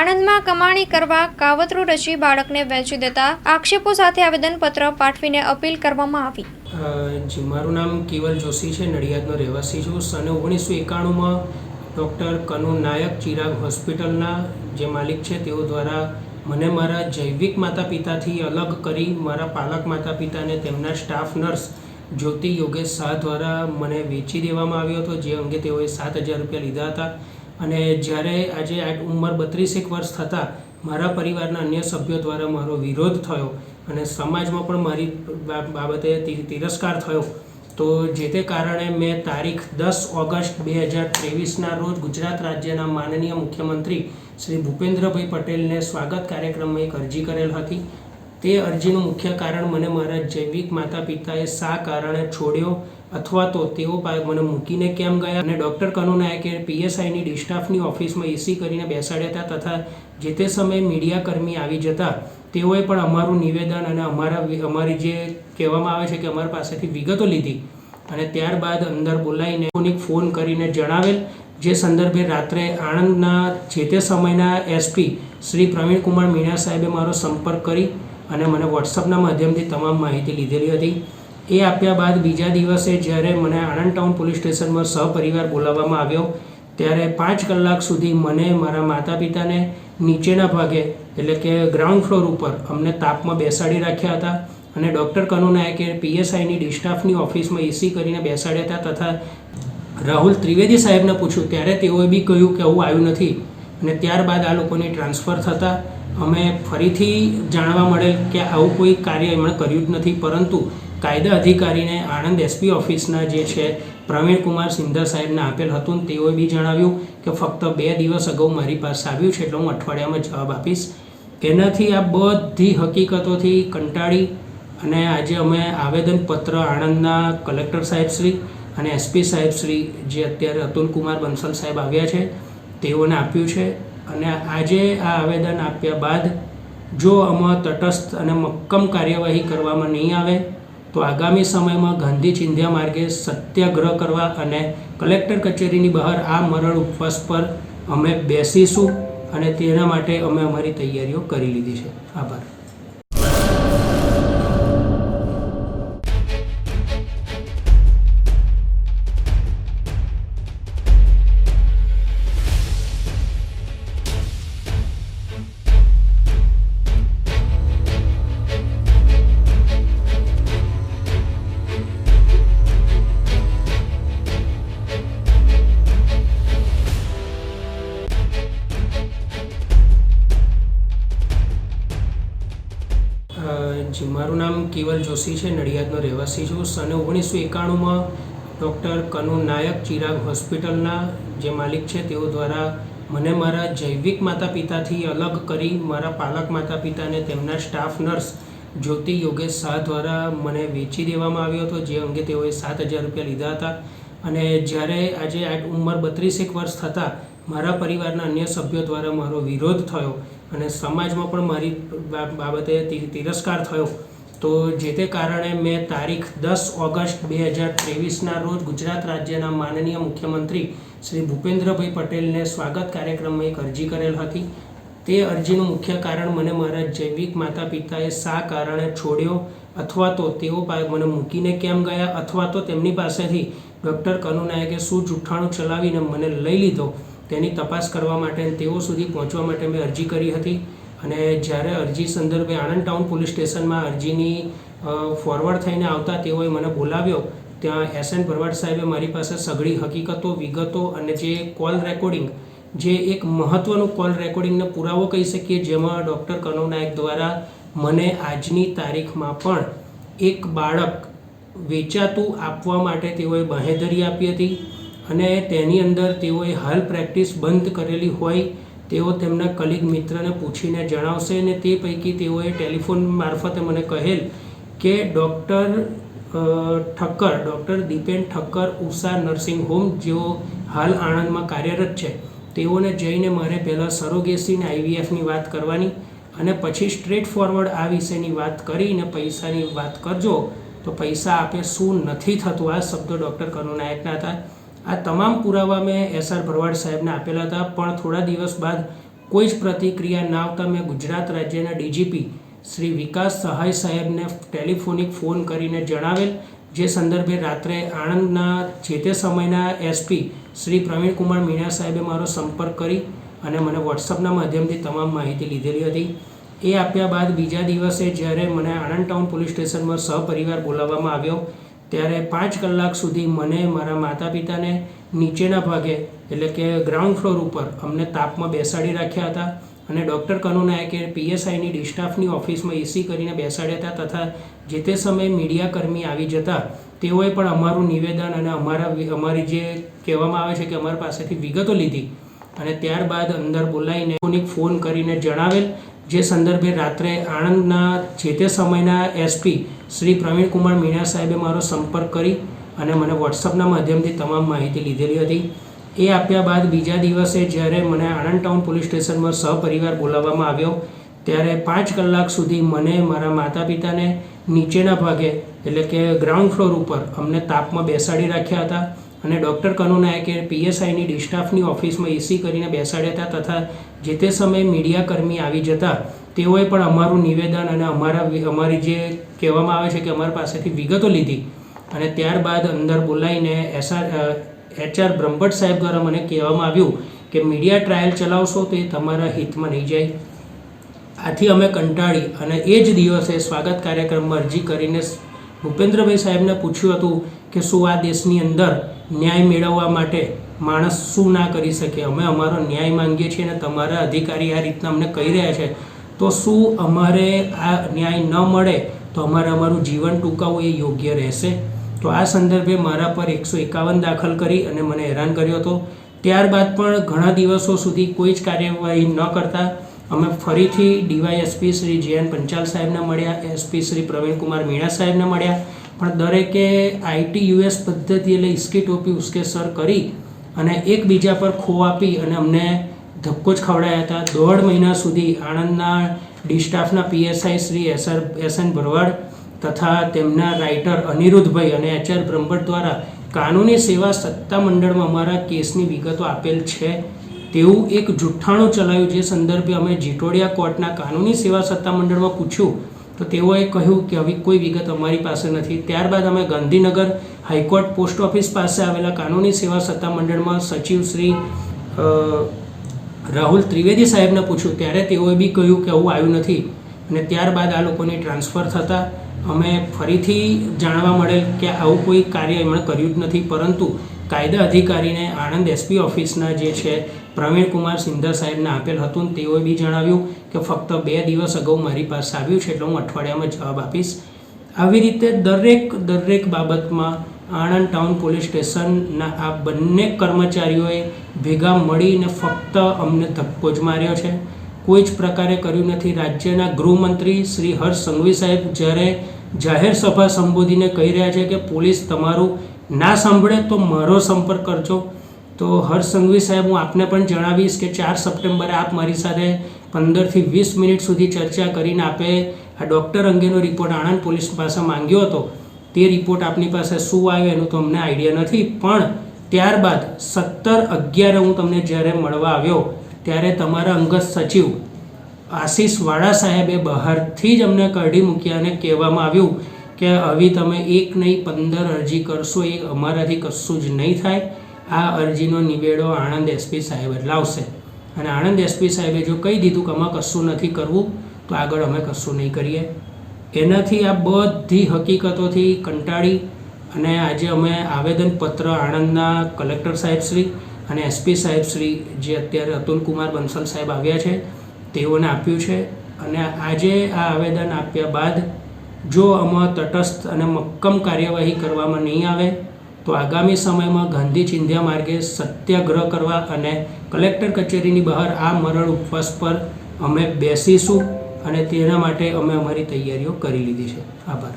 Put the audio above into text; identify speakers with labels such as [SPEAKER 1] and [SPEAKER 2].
[SPEAKER 1] આણંદમાં કમાણી કરવા કાવતરું રચી બાળકને વેચી દેતા આક્ષેપો સાથે આવેદનપત્ર પાઠવીને અપીલ કરવામાં આવી.
[SPEAKER 2] જી, મારું નામ કેવલ જોશી છે, નડિયાદનો રહેવાસી છું. સને ઓગણીસો એકાણુંમાં ડૉક્ટર કનુ નાયક ચિરાગ હોસ્પિટલના જે માલિક છે, તેઓ દ્વારા મને મારા જૈવિક માતા પિતાથી અલગ કરી મારા પાલક માતા પિતાને તેમના સ્ટાફ નર્સ જ્યોતિ યોગેશ શાહ દ્વારા મને વેચી દેવામાં આવ્યો હતો. જે અંગે તેઓએ સાત હજાર રૂપિયા લીધા હતા. અને જ્યારે આજે આ ઉંમર બત્રીસેક વર્ષ થતાં મારા પરિવારના અન્ય સભ્યો દ્વારા મારો વિરોધ થયો અને સમાજમાં પણ મારી બાબતે તિરસ્કાર થયો, તો જે તે કારણે મેં તારીખ દસ ઓગસ્ટ બે હજાર ત્રેવીસના રોજ ગુજરાત રાજ્યના માનનીય મુખ્યમંત્રી શ્રી ભૂપેન્દ્રભાઈ પટેલને સ્વાગત કાર્યક્રમમાં એક અરજી કરેલ હતી. તે અરજીનું મુખ્ય કારણ મને મારા જૈવિક માતા પિતાએ શા કારણે છોડ્યો અથવા તો તેઓ મને મૂકીને કેમ ગયા? અને ડૉક્ટર કનુ નાયકે પીએસઆઈની ડિસ્ટાફની ઓફિસમાં એસી કરીને બેસાડ્યા હતા તથા જે તે સમયે મીડિયાકર્મી આવી જતા તેઓએ પણ અમારું નિવેદન અને અમારા અમારી જે કહેવામાં આવે છે કે અમારી પાસેથી વિગતો લીધી અને ત્યારબાદ અંદર બોલાવીને ફોનિક ફોન કરીને જણાવેલ, જે સંદર્ભે રાત્રે આણંદના જે તે સમયના એસપી શ્રી પ્રવીણકુમાર મીણા સાહેબે મારો સંપર્ક કરી અને મને વોટ્સઅપના માધ્યમથી તમામ માહિતી લીધેલી હતી. એ આપ્યા બાદ બીજા દિવસે જ્યારે મને આણંદ ટાઉન પોલીસ સ્ટેશનમાં સહપરિવાર બોલાવવામાં આવ્યો, ત્યારે પાંચ કલાક સુધી મને મારા માતા પિતાને નીચેના ભાગે, એટલે કે ગ્રાઉન્ડ ફ્લોર ઉપર અમને તાપમાં બેસાડી રાખ્યા હતા અને ડૉક્ટર કનુ નાયકે પીએસઆઈની ડિસ્ટાફની ઓફિસમાં એસી કરીને બેસાડ્યા હતા તથા રાહુલ ત્રિવેદી સાહેબને પૂછ્યું, ત્યારે તેઓએ બી કહ્યું કે હું આવ્યું નથી? અને ત્યારબાદ આ લોકોની ટ્રાન્સફર થતાં અમે ફરીથી જાણવા મળેલ કે આવું કોઈ કાર્ય એમણે કર્યું જ નથી, પરંતુ કાયદા અધિકારીને આણંદ એસપી ઓફિસના જે છે પ્રવીણકુમાર સિંધર સાહેબને આપેલ હતું તેઓએ બી જણાવ્યું કે ફક્ત બે દિવસ અગાઉ મારી પાસે આવ્યું છે એટલે હું અઠવાડિયામાં જવાબ આપીશ. એનાથી આ બધી હકીકતોથી કંટાળી અને આજે અમે આવેદનપત્ર આણંદના કલેક્ટર સાહેબશ્રી અને એસપી સાહેબશ્રી જે અત્યારે અતુલ કુમાર બંસલ સાહેબ આવ્યા છે તેઓને આપ્યું છે અને આજે આ આવેદન આપ્યા બાદ જો આમાં તટસ્થ અને મક્કમ કાર્યવાહી કરવામાં નહીં આવે તો આગામી સમયમાં ગાંધી ચિંધ્યા માર્ગે સત્યાગ્રહ કરવા અને કલેક્ટર કચેરીની બહાર આ મરણ ઉપવાસ પર અમે બેસીશું અને તેના માટે અમે અમારી તૈયારીઓ કરી લીધી છે. આભાર. જી, મારું નામ કેવલ જોશી છે, નડિયાદનો રહેવાસી છું. સને ઓગણીસો એકાણુંમાં ડૉક્ટર કનુ નાયક ચિરાગ હોસ્પિટલના જે માલિક છે, તેઓ દ્વારા મને મારા જૈવિક માતા પિતાથી અલગ કરી મારા પાલક માતા પિતાને તેમના સ્ટાફ નર્સ જ્યોતિ યોગેશ શાહ દ્વારા મને વેચી દેવામાં આવ્યો હતો. જે અંગે તેઓએ સાત હજાર રૂપિયા લીધા હતા. અને જ્યારે આજે આ ઉંમર બત્રીસેક વર્ષ થતાં મારા પરિવારના અન્ય સભ્યો દ્વારા મારો વિરોધ થયો અને સમાજમાં પણ મારી બાબતે તિરસ્કાર થયો. તો જે તે કારણે મેં તારીખ દસ ઓગસ્ટ બે હજાર ત્રેવીસના રોજ ગુજરાત રાજ્યના માનનીય મુખ્યમંત્રી શ્રી ભૂપેન્દ્રભાઈ પટેલને સ્વાગત કાર્યક્રમમાં એક અરજી કરેલ હતી. તે અરજીનું મુખ્ય કારણ મને મારા જૈવિક માતા પિતાએ શા કારણે છોડ્યો અથવા તો તેઓ મને મૂકીને કેમ ગયા અથવા તો તેમની પાસેથી ડૉક્ટર કનુ નાયકે શું જૂઠાણું ચલાવીને મને લઈ લીધો. તેની તપાસ કરવા માટે તેઓ સુધી પહોંચવા માટે મેં અરજી કરી હતી. અને જ્યારે અરજી સંદર્ભે આણંદ ટાઉન પોલીસ સ્ટેશનમાં અરજીની ફોરવર્ડ થઈને આવતા તેઓએ મને બોલાવ્યો, ત્યાં એસ એન ભરવાડ સાહેબે મારી પાસે સઘળી હકીકતો, વિગતો અને જે કોલ રેકોર્ડિંગ જે એક મહત્ત્વનું કોલ રેકોર્ડિંગનો પુરાવો કહી શકીએ, જેમાં ડૉક્ટર કનુ નાયક દ્વારા મને આજની તારીખમાં પણ એક બાળક વેચાતું આપવા માટે તેઓએ બાંહેધરી આપી હતી. અને તેની અંદર તેઓએ હાલ પ્રેક્ટિસ બંધ કરેલી હોય તેઓ તેમના કલીગ મિત્રને પૂછીને જણાવશે અને તે પૈકી તેઓએ ટેલિફોન મારફતે મને કહેલ કે doctor Thakkar, doctor Dipen Thakkar, Usha nursing home, જેઓ હાલ આણંદમાં કાર્યરત છે, તેઓને જઈને મારે પહેલાં સરોગેસીને આઈવીએફની વાત કરવાની અને પછી સ્ટ્રેટ ફોરવર્ડ આ વિશેની વાત કરીને પૈસાની વાત કરજો. તો પૈસા આપે શું નથી થતું? આ શબ્દો ડૉક્ટર કરુણાયકના હતા. આ તમામ પુરાવા મેં એસઆર ભરવાડ સાહેબને આપેલા હતા, પણ થોડા દિવસ બાદ કોઈ જ પ્રતિક્રિયા ના આવતા મેં ગુજરાત રાજ્યના ડીજીપી શ્રી વિકાસ સહાય સાહેબને ટેલિફોનિક ફોન કરીને જણાવેલ, જે સંદર્ભે રાત્રે આણંદના જે તે સમયના એસપી શ્રી પ્રવીણકુમાર મીણા સાહેબે મારો સંપર્ક કરી અને મને વોટ્સઅપના માધ્યમથી તમામ માહિતી લીધેલી હતી. એ આપ્યા બાદ બીજા દિવસે જ્યારે મને આણંદ ટાઉન પોલીસ સ્ટેશનમાં સહપરિવાર બોલાવવામાં આવ્યો ત્યારે પાંચ કલાક સુધી મને મારા માતા પિતાને નીચેના ભાગે, એટલે કે ગ્રાઉન્ડ ફ્લોર ઉપર, અમને તાપમાં બેસાડી રાખ્યા હતા. અને ડૉક્ટર કનુ નાયકે પીએસઆઈની ડિસ્ટાફની ઓફિસમાં એસી કરીને બેસાડ્યા હતા તથા જે તે સમયે મીડિયાકર્મી આવી જતા, તેઓએ પણ અમારું નિવેદન અને અમારા અમારી જે કહેવામાં આવે છે કે અમારા પાસેથી વિગતો લીધી. અને ત્યારબાદ અંદર બોલાવીને ટેલિફોનિક ફોન કરીને જણાવેલ જે સંદર્ભે રાત્રે આણંદના જે તે સમયના એસપી શ્રી પ્રવીણકુમાર મીણા સાહેબે મારો સંપર્ક કરી અને મને વોટ્સઅપના માધ્યમથી તમામ માહિતી લીધેલી હતી. એ આપ્યા બાદ બીજા દિવસે જ્યારે મને આણંદ ટાઉન પોલીસ સ્ટેશનમાં સહપરિવાર બોલાવવામાં આવ્યો, ત્યારે પાંચ કલાક સુધી મને મારા માતા પિતાને નીચેના ભાગે એટલે કે ગ્રાઉન્ડ ફ્લોર ઉપર અમને તાપમાં બેસાડી રાખ્યા હતા. અને ડૉક્ટર કનુ નાયકે પીએસઆઈની ડિસ્ટાફની ઓફિસમાં એસી કરીને બેસાડ્યા હતા તથા જે તે સમયે મીડિયાકર્મી આવી જતા, તેઓએ પણ અમારું નિવેદન અને અમારા અમારી જે કહેવામાં આવે છે કે અમારા પાસેથી વિગતો લીધી અને ત્યારબાદ અંદર બોલાવીને એસઆર એચઆર બ્રહ્મભટ્ટ સાહેબ દ્વારા મને કહેવામાં આવ્યું કે મીડિયા ટ્રાયલ ચલાવશો તો એ તમારા હિતમાં નહીં જાય. આથી અમે કંટાળી અને એ જ દિવસે સ્વાગત કાર્યક્રમમાં અરજી કરીને ભૂપેન્દ્રભાઈ સાહેબને પૂછ્યું હતું કે શું આ દેશની અંદર ન્યાય મેળવવા માટે માણસ શું ના કરી શકે? અમે અમારો ન્યાય માંગીએ છીએ અને તમારા અધિકારી આ રીતના અમને કહી રહ્યા છે. તો શું અમારે આ ન્યાય ન મળે તો અમારે અમારું જીવન ટૂંકાવવું એ યોગ્ય રહેશે? તો આ સંદર્ભે મારા પર એકસો એકાવન દાખલ કરી અને મને હેરાન કર્યો હતો. ત્યારબાદ પણ ઘણા દિવસો સુધી કોઈ જ કાર્યવાહી ન કરતા અમે ફરીથી ડીવાયએસપી શ્રી જે એન પંચાલ સાહેબને મળ્યા, એસપી શ્રી પ્રવીણકુમાર મીણા સાહેબને મળ્યા. પણ દરેકે આઈટી યુએસ પદ્ધતિ એટલે ઇસ્કી ટોપી ઉસ્કે સર કરી અને એકબીજા પર ખો આપી અને અમને ધક્કો જ ખવડાયા હતા. દોઢ મહિના સુધી આણંદના ડીસ્ટાફના PSI Shri S R, S N Bharwad તથા તેમના રાઇટર અનિરુદ્ધભાઈ અને એચઆર બ્રહ્મભટ્ટ દ્વારા કાનૂની સેવા સત્તામંડળમાં અમારા કેસની વિગતો આપેલ છે. તેવું એક જુઠ્ઠાણું ચલાવ્યું જે સંદર્ભે અમે જીટોડિયા કોર્ટના કાનૂની સેવા સત્તા મંડળમાં પૂછ્યું. તો તેઓએ કહ્યું કે આવી કોઈ વિગત અમારી પાસે નથી. ત્યારબાદ અમે ગાંધીનગર હાઈકોર્ટ પોસ્ટ ઓફિસ પાસે આવેલા કાનૂની સેવા સત્તા મંડળમાં સચિવ શ્રી રાહુલ ત્રિવેદી સાહેબને પૂછ્યું. ત્યારે તેઓએ બી કહ્યું કે આવું આવ્યું નથી અને ત્યારબાદ આ લોકોની ટ્રાન્સફર થતાં અમે ફરીથી જાણવા મળેલ કે આવું કોઈ કાર્ય એમણે કર્યું જ નથી. પરંતુ કાયદા અધિકારીને આણંદ એસપી ઓફિસના જે છે પ્રવીણકુમાર સિંધા સાહેબને આપેલ હતું. તેઓએ બી જણાવ્યું કે ફક્ત બે દિવસ અગાઉ મારી પાસે આવ્યું છે એટલે હું અઠવાડિયામાં જવાબ આપીશ. આવી રીતે દરેક દરેક બાબતમાં આણંદ ટાઉન પોલીસ સ્ટેશનના આ બંને કર્મચારીઓએ ભેગા મળીને ફક્ત અમને ધક્કો જ માર્યો છે. કોઈ જ પ્રકારે કર્યું નથી. રાજ્યના ગૃહમંત્રી શ્રી હર્ષ સંઘવી સાહેબ જ્યારે જાહેર સભા સંબોધીને કહી રહ્યા છે કે પોલીસ તમારું ના સાંભળે તો મારો સંપર્ક કરજો. તો હર્ષ સંઘવી સાહેબ, હું આપને પણ જણાવીશ કે ચાર સપ્ટેમ્બરે આપ મારી સાથે પંદરથી વીસ મિનિટ સુધી ચર્ચા કરીને આપે આ ડૉક્ટર અંગેનો રિપોર્ટ આણંદ પોલીસ પાસે માંગ્યો હતો. તે રિપોર્ટ આપની પાસે શું આવ્યો એનું તો અમને આઈડિયા નથી, પણ ત્યારબાદ સત્તર અગિયારે હું તમને જ્યારે મળવા આવ્યો ત્યારે તમારા અંગત સચિવ આશીષ વાળા સાહેબે બહારથી જ અમને કાઢી મૂક્યા અને કહેવામાં આવ્યું કે આવી તમે એક નહીં, પંદર અરજી કરશો એ અમારાથી કશું જ નહીં થાય. આ અરજીનો નિવેડો આણંદ એસપી સાહેબ લાવશે. અને આણંદ એસપી સાહેબે જો કહી દીધું કે આમાં કશું નથી કરવું, તો આગળ અમે કશું નહીં કરીએ. એનાથી આ બધી હકીકતોથી કંટાળી અને આજે અમે આવેદનપત્ર આણંદના કલેક્ટર સાહેબશ્રી અને એસપી સાહેબશ્રી જે અત્યારે અતુલ કુમાર બંસલ સાહેબ આવ્યા છે, તેઓને આપ્યું છે. અને આજે આ આવેદન આપ્યા બાદ જો આમાં તટસ્થ અને મક્કમ કાર્યવાહી કરવામાં નહીં આવે તો આગામી સમયમાં ગાંધી ચિંધ્યા માર્ગે સત્યાગ્રહ કરવા અને કલેક્ટર કચેરીની બહાર આ મરણ ઉપવાસ પર અમે બેસીશું અને તેના માટે અમે અમારી તૈયારીઓ કરી લીધી છે. આભાર.